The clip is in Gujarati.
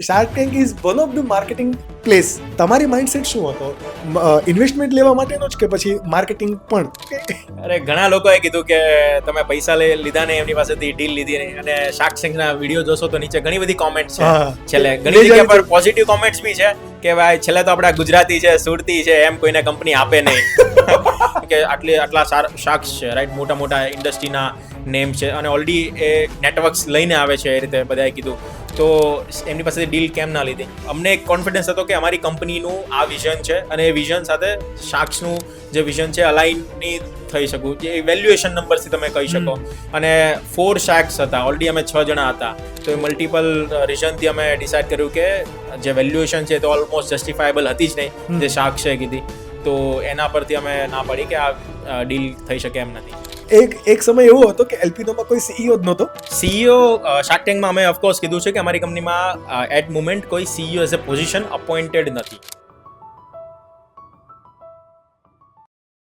Shark tank is one of the marketing place તમારી માઇન્ડસેટ શું હતો? ઇન્વેસ્ટમેન્ટ લેવા માટેનો જ કે પછી માર્કેટિંગ પણ? અરે ઘણા લોકોએ કીધું કે તમે પૈસા લઈ લીધા ને એમની પાસેથી ડીલ લીધી નહીં અને શાર્ક ટેન્કના વીડિયો જોશો તો નીચે ઘણી બધી કોમેન્ટ છે. છેલ્લે ઘણી જગ્યા પર પોઝિટિવ કોમેન્ટ્સ બી છે કે ભાઈ છેલ્લે તો આપણા ગુજરાતી છે સુરતી છે એમ કોઈને કંપની આપે નહીં. કે આટલી આટલા શાર્ક્સ છે રાઈટ મોટા મોટા ઇન્ડસ્ટ્રીના નેમ છે. અને ઓલરેડી એ નેટવર્ક્સ લઈને આવે છે એ રીતે બધાએ કીધું. તો એમની પાસેથી ડીલ કેમ ના લીધી? અમને એક કોન્ફિડન્સ હતો કે અમારી કંપનીનું આ વિઝન છે અને એ વિઝન સાથે શાર્ક્સનું જે વિઝન છે અલાઇનની થઈ શકું. જે વેલ્યુએશન નંબરથી તમે કહી શકો. અને ફોર શાર્ક્સ હતા. ઓલરેડી અમે છ જણા હતા. તો એ મલ્ટિપલ રીઝનથી અમે ડિસાઇડ કર્યું કે જે વેલ્યુએશન છે તો ઓલમોસ્ટ જસ્ટિફાયેબલ હતી જ નહીં. જે શાર્ક છે કીધી. તો એના પરથી અમે ના પડી કે આ ડીલ થઈ શકે એમ નથી. એક એક સમય એવો હતો કે એલ્પિનોમાં કોઈ સીઈઓ જ નહોતો. સીઈઓ શાર્ક ટેન્કમાં અમે ઓફકોર્સ કીધું છે કે અમારી કંપનીમાં એટ મુમેન્ટ કોઈ CEO as a position appointed નથી.